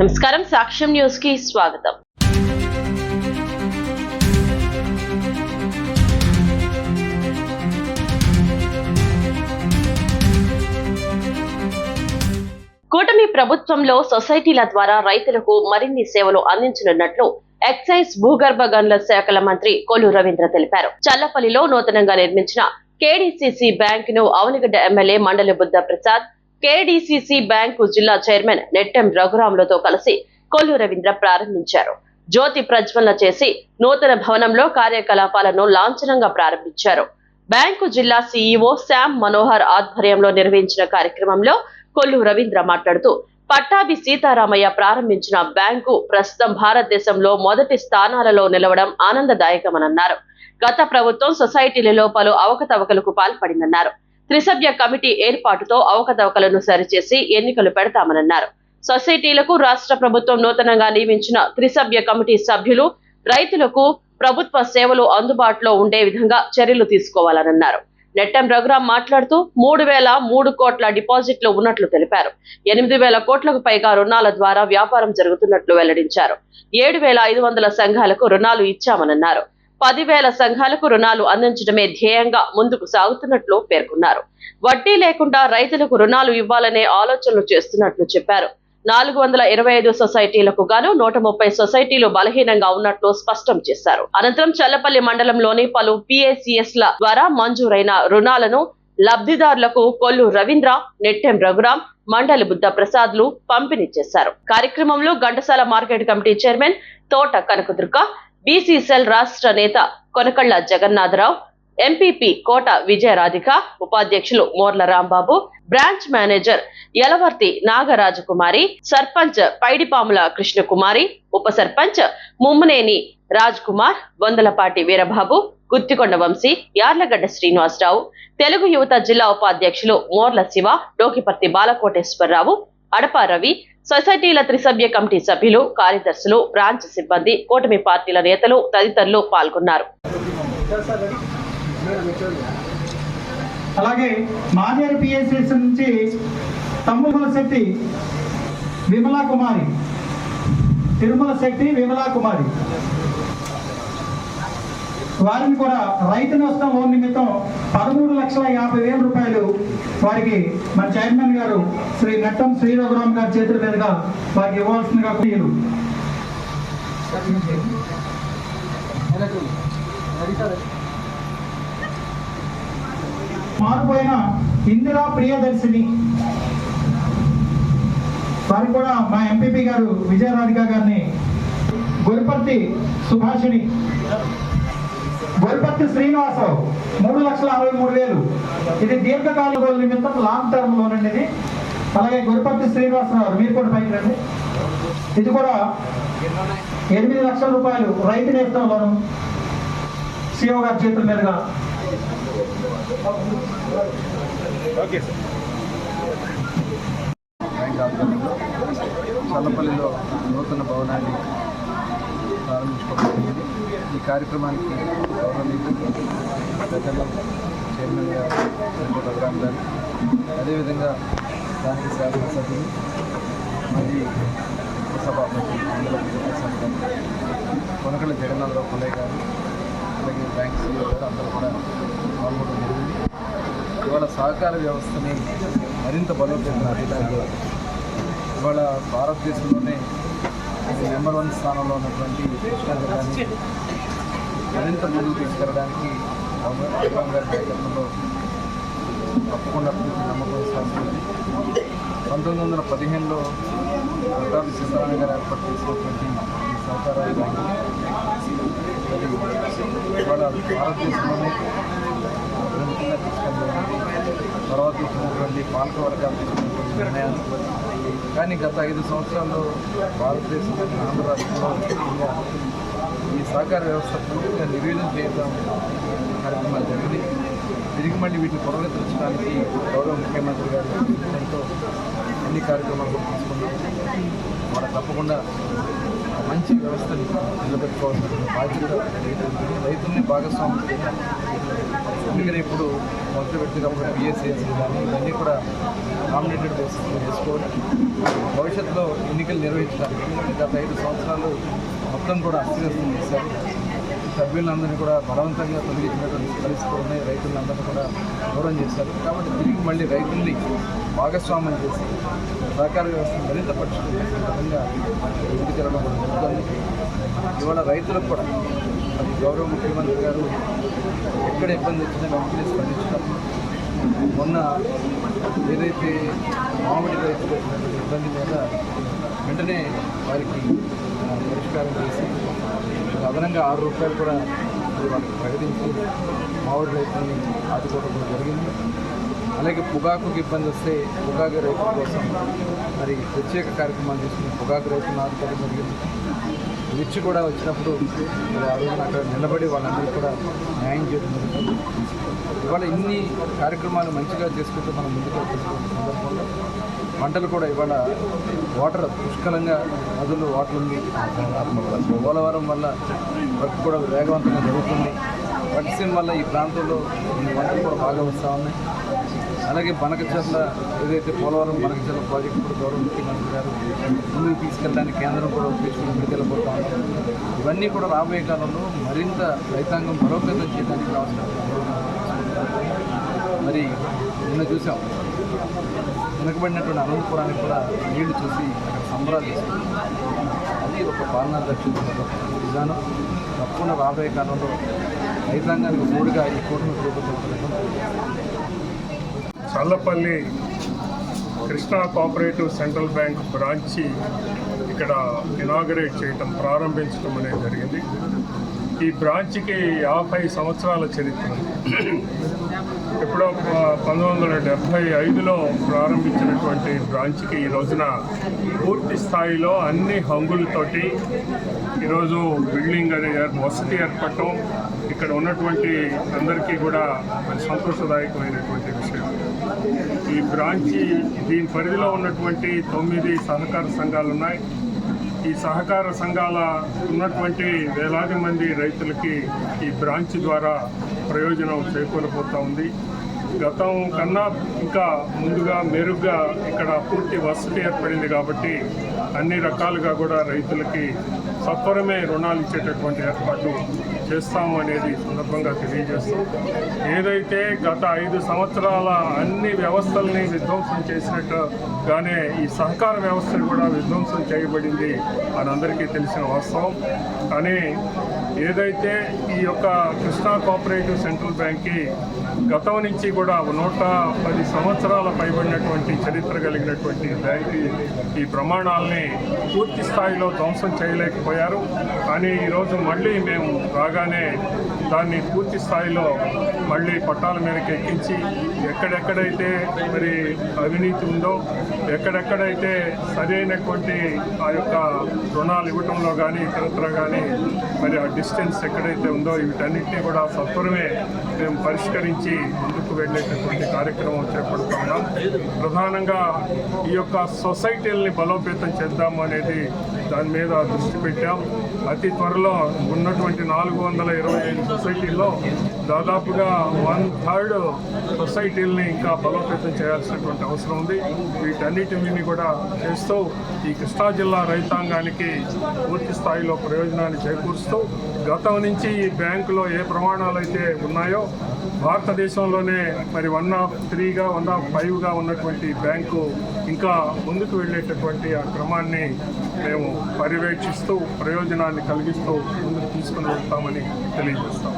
నమస్కారం. సాక్ష్యం న్యూస్కి స్వాగతం. కూటమి ప్రభుత్వంలో సొసైటీల ద్వారా రైతులకు మరిన్ని సేవలు అందించనున్నట్లు ఎక్సైజ్ భూగర్భ గనుల శాఖల మంత్రి కొల్లు రవీంద్ర తెలిపారు. చల్లపల్లిలో నూతనంగా నిర్మించిన కేడీసీసీ బ్యాంకును Avanigadda MLA Mandali Buddha Prasad KDCC bank జిల్లా చైర్మన్ నెట్టెం రఘురాములతో కలిసి కొల్లు రవీంద్ర ప్రారంభించారు. జ్యోతి ప్రజ్వలన చేసి నూతన భవనంలో కార్యకలాపాలను లాంఛనంగా ప్రారంభించారు. బ్యాంకు జిల్లా సీఈఓ శ్యామ్ మనోహర్ ఆధ్వర్యంలో నిర్వహించిన కార్యక్రమంలో కొల్లు రవీంద్ర మాట్లాడుతూ పట్టాభి సీతారామయ్య ప్రారంభించిన బ్యాంకు ప్రస్తుతం భారతదేశంలో మొదటి స్థానాలలో నిలవడం ఆనందదాయకమన్నారు గత ప్రభుత్వం సొసైటీలలో పలు అవకతవకలకు పాల్పడిందన్నారు. త్రిసభ్య కమిటీ ఏర్పాటుతో అవకతవకలను సరిచేసి ఎన్నికలు పెడతామన్నారు సొసైటీలకు రాష్ట్ర ప్రభుత్వం నూతనంగా నియమించిన త్రిసభ్య కమిటీ సభ్యులు రైతులకు ప్రభుత్వ సేవలు అందుబాటులో ఉండే విధంగా చర్యలు తీసుకోవాలన్నారు నెట్టం రఘురాం మాట్లాడుతూ మూడు వేల మూడు కోట్ల డిపాజిట్లు ఉన్నట్లు తెలిపారు. ఎనిమిది వేల కోట్లకు పైగా రుణాల ద్వారా వ్యాపారం జరుగుతున్నట్లు వెల్లడించారు. ఏడు వేల ఐదు వందల సంఘాలకు రుణాలు ఇచ్చామన్నారు పదివేల సంఘాలకు రుణాలు అందించడమే ధ్యేయంగా ముందుకు సాగుతున్నట్లు పేర్కొన్నారు. వడ్డీ లేకుండా రైతులకు రుణాలు ఇవ్వాలనే ఆలోచనలు చేస్తున్నట్లు చెప్పారు. నాలుగు వందల ఇరవై ఐదు సొసైటీలకు గాను నూట ముప్పై సొసైటీలు బలహీనంగా ఉన్నట్లు స్పష్టం చేశారు. అనంతరం చల్లపల్లి మండలంలోని పలు పిఏసిఎస్ ల ద్వారా మంజూరైన రుణాలను లబ్ధిదారులకు కొల్లు రవీంద్ర నెట్టెం రఘురాం మండలి బుద్ధ ప్రసాద్లు పంపిణీ చేశారు. కార్యక్రమంలో ఘంటసాల మార్కెట్ కమిటీ చైర్మన్ తోట కనకదుర్గ బీసీసెల్ రాష్ట్ర నేత కొనకళ్ళ జగన్నాథరావు ఎంపీపీ కోట విజయరాధిక ఉపాధ్యక్షులు మోర్ల రాంబాబు బ్రాంచ్ మేనేజర్ యలవర్తి నాగరాజకుమారి సర్పంచ్ పైడిపాముల కృష్ణకుమారి ఉప సర్పంచ్ ముమ్మనేని రాజ్ కుమార్ వందలపాటి వీరబాబు గుత్తికొండ వంశీ యార్లగడ్డ శ్రీనివాసరావు తెలుగు యువత జిల్లా ఉపాధ్యక్షులు మోర్ల శివ డోకిపర్తి బాలకోటేశ్వరరావు అడప రవి సొసైటీల త్రిసభ్య కమిటీ సభ్యులు కార్యదర్శులు బ్రాంచ్ సిబ్బంది కూటమి పార్టీల నేతలు తదితరులు పాల్గొన్నారు. అలాగే మాదేరు పిఎస్ఎస్ నుంచి తమ్ముల శక్తి విమలా కుమారి తిరుమల శక్తి విమలా కుమారి. వారిని కూడా రైతు నష్టం లోన్ నిమిత్తం. పదమూడు లక్షల యాభై వేల రూపాయలు వారికి మన చైర్మన్ గారు శ్రీ నట్టం శ్రీరఘురామ్ గారి చేతుల మీదుగా వారికి ఇవ్వాల్సిందిగా కోరు మారిపోయిన ఇందిరా ప్రియదర్శిని. వారికి కూడా మా ఎంపీపీ గారు విజయరాధిక గారిని. గురిపర్తి సుభాషిణి. గొరిపర్తి శ్రీనివాసరావు మూడు లక్షల అరవై మూడు వేలు. ఇది దీర్ఘకాలిక గోల్ నిమిత్తం లాంగ్ టర్మ్ లోన్ అండి ఇది. అలాగే గొరిపర్తి శ్రీనివాసరావు మీరు కూడా పైకి రండి. ఇది కూడా ఎనిమిది లక్షల రూపాయలు రైతు నేస్తం లోను. సిఓ గారి చేతుల మీదుగా. చల్లపల్లిలో నూతన భవనాన్ని ప్రారంభించుకోబడింది ఈ కార్యక్రమానికి గౌరవనీయులు పెద్దలు చైర్మన్ గారు వెంకట రఘురామ్ గారు అదేవిధంగా దానికి శాసనసభ్యులు మాజీ ఉపసభాపతి అందరూ ప్రసాద్ కొనకళ్ళ జగన్నాథరావు పుల్లయ్య గారు అలాగే బ్యాంక్ సీఓ గారు అందరూ కూడా పాల్గొనడం జరిగింది. ఇవాళ సహకార వ్యవస్థని మరింత బలోపేతం చేయడానికి ఇవాళ భారతదేశంలోనే నెంబర్ వన్ స్థానంలో ఉన్నటువంటి కృష్ణా జిల్లాని మరింత ముందుకు తీసుకెళ్ళడానికి అబ్రామ్ గారి నాయకత్వంలో తప్పకుండా నమ్మకం విశ్వాసం పంతొమ్మిది వందల పదిహేనులో ప్రతాప్ సీతారామయ్య గారు ఏర్పాటు చేసినటువంటి ఈ సహకార ఇవాళ భారతదేశంలోనే ప్రముఖంగా తీసుకెళ్ళడానికి తర్వాత తీసుకున్నటువంటి పాలక వర్గాలు తీసుకున్నటువంటి నిర్ణయాలు. కానీ గత ఐదు సంవత్సరాల్లో భారతదేశంలోని ఆంధ్ర రాష్ట్రంలో సహకార వ్యవస్థ పూర్తిగా నిర్వీర్యం చేయడం కార్యక్రమాలు జరిగింది తిరిగి మళ్ళీ వీటిని పునరుద్ధరించడానికి గౌరవ ముఖ్యమంత్రి గారు ఎంతో అన్ని కార్యక్రమాలు తీసుకున్నాం వాళ్ళ తప్పకుండా మంచి వ్యవస్థని నిలబెట్టుకోవాల్సిన బాధ్యత రైతుల్ని భాగస్వామ్యం చేయాలి. అందుకని ఇప్పుడు మొదటి పెట్టినప్పుడు బిఎస్ఏసీ కానీ ఇవన్నీ కూడా నామినేటెడ్ బేసిస్ వేసుకోవడం భవిష్యత్తులో ఎన్నికలు నిర్వహించడానికి గత ఐదు సంవత్సరాలు మొత్తం కూడా అస్థిరస్తం చేశారు సభ్యులందరినీ కూడా బలవంతంగా తొలగించినటువంటి పరిస్థితులు ఉన్నాయి రైతులందరినీ కూడా దూరం చేశారు. కాబట్టి తిరిగి మళ్ళీ రైతుల్ని భాగస్వామ్యం చేసి సహకార వ్యవస్థను మరింత పరిష్కరించే విధంగా ముందుకెళ్ళడం జరుగుతుంది. ఇవాళ రైతులకు కూడా అది గౌరవ ముఖ్యమంత్రి గారు ఎక్కడ ఇబ్బంది వచ్చినా వెంటనే స్పందించడం. మొన్న ఏదైతే మామిడి రైతులు ఇబ్బంది మీద వెంటనే వారికి పరిష్కారం చేసి అదనంగా ఆరు రూపాయలు కూడా వాళ్ళకి ప్రకటించి మామిడి రైతులని ఆదుకోవడం జరిగింది. అలాగే పొగాకుకి ఇబ్బంది వస్తే పొగాకు రైతుల కోసం మరి ప్రత్యేక కార్యక్రమాలు తీసుకుని పొగాకు రైతులను ఆదుకోవడం జరిగింది. మిర్చి కూడా వచ్చినప్పుడు అక్కడ నిలబడి వాళ్ళందరూ కూడా న్యాయం చేయడం ఇవాళ ఇన్ని కార్యక్రమాలు మంచిగా చేసుకుంటూ మనం ముందుకు సందర్భంలో పంటలు కూడా ఇవాళ వాటర్ పుష్కలంగా నదులు వాటర్ ఉంది. పోలవరం వల్ల వర్క్ కూడా వేగవంతంగా జరుగుతుంది. వర్షం వల్ల ఈ ప్రాంతంలో కొన్ని వంటలు కూడా బాగా వస్తూ ఉన్నాయి. అలాగే బనకచర్ల ఏదైతే పోలవరం బనకచర్ల ప్రాజెక్టు కూడా గౌరవ ముఖ్యమంత్రి గారు ముందుకు తీసుకెళ్ళడానికి కేంద్రం కూడా తీసుకుని ముందుకెళ్ళబోతా ఉన్నారు. ఇవన్నీ కూడా రాబోయే కాలంలో మరింత రైతాంగం బలోపేతం చేయడానికి కావాల్సిన మరి నిన్న చూసాం వెనుకబడినటువంటి అనంతపురానికి కూడా నీళ్ళు చూసి అక్కడ సంబరాలు అది ఒక పాలనా దక్షిణ విధానం. తప్పకుండా రాబోయే కాలంలో రైతాంగానికి మూడుగా ఈ కూటమి ప్రభుత్వం Challapalli Krishna cooperative central bank branch ఇక్కడ ఇనాగరేట్ చేయటం ప్రారంభించడం అనేది జరిగింది. ఈ బ్రాంచ్కి యాభై సంవత్సరాల చరిత్ర. ఎప్పుడో ప- పంతొమ్మిది వందల డెబ్భై ఐదులో ప్రారంభించినటువంటి బ్రాంచ్కి ఈ రోజున పూర్తి స్థాయిలో అన్ని హంగులతోటి ఈరోజు బిల్డింగ్ అనే వసతి ఏర్పడటం ఇక్కడ ఉన్నటువంటి అందరికీ కూడా సంతోషదాయకమైనటువంటి విషయం. ఈ బ్రాంచి దీని పరిధిలో ఉన్నటువంటి తొమ్మిది సహకార సంఘాలు ఉన్నాయి ఈ సహకార సంఘాల ఉన్నటువంటి వేలాది మంది రైతులకి ఈ బ్రాంచ్ ద్వారా ప్రయోజనం చేకూరబోతూ ఉంది. గతం కన్నా ఇంకా ముందుగా మెరుగ్గా ఇక్కడ పూర్తి వసతి ఏర్పడింది కాబట్టి అన్ని రకాలుగా కూడా రైతులకి సత్వరమే రుణాలు ఇచ్చేటటువంటి ఏర్పాటు చేస్తాము అనేది సందర్భంగా తెలియజేస్తూ ఏదైతే గత ఐదు సంవత్సరాల అన్ని వ్యవస్థల్ని విధ్వంసం చేసినట్టుగానే ఈ సహకార వ్యవస్థను కూడా విధ్వంసం చేయబడింది అని అందరికీ తెలిసిన వాస్తవం. కానీ ఏదైతే ఈ యొక్క కృష్ణా కోఆపరేటివ్ సెంట్రల్ బ్యాంక్కి గతం నుంచి కూడా నూట పది సంవత్సరాల పైబడినటువంటి చరిత్ర కలిగినటువంటి బ్యాంకు ఈ ప్రమాణాలని పూర్తి స్థాయిలో ధ్వంసం చేయలేకపోయారు. కానీ ఈరోజు మళ్ళీ మేము రాగానే దాన్ని పూర్తి స్థాయిలో మళ్ళీ పట్టాల మీదకి ఎక్కించి ఎక్కడెక్కడైతే మరి అవినీతి ఉందో ఎక్కడెక్కడైతే సరైనటువంటి ఆ యొక్క రుణాలు ఇవ్వటంలో కానీ ఇతరత్ర కానీ మరి ఆ డిస్టెన్స్ ఎక్కడైతే ఉందో వీటన్నిటినీ కూడా సత్వరమే మేము పరిష్కరించి ముందుకు వెళ్ళేటటువంటి కార్యక్రమం చేపడుతున్నాం. ప్రధానంగా ఈ యొక్క సొసైటీల్ని బలోపేతం చేద్దాము అనేది దాని మీద దృష్టి పెట్టాం. అతి త్వరలో ఉన్నటువంటి నాలుగు వందల ఇరవై ఐదు సొసైటీల్లో దాదాపుగా వన్ థర్డ్ సొసైటీల్ని ఇంకా బలోపేతం చేయాల్సినటువంటి అవసరం ఉంది. వీటన్నిటిని కూడా చేస్తూ ఈ కృష్ణా జిల్లా రైతాంగానికి పూర్తి స్థాయిలో ప్రయోజనాన్ని చేకూరుస్తూ గతం నుంచి ఈ బ్యాంకులో ఏ ప్రమాణాలు అయితే ఉన్నాయో భారతదేశంలోనే మరి వన్ ఆఫ్ త్రీగా వన్ ఆఫ్ ఫైవ్గా ఉన్నటువంటి బ్యాంకు ఇంకా ముందుకు వెళ్ళేటటువంటి ఆ క్రమాన్ని మేము పర్యవేక్షిస్తూ ప్రయోజనాన్ని కలిగిస్తూ ముందుకు తీసుకుని వెళ్తామని తెలియజేస్తాం.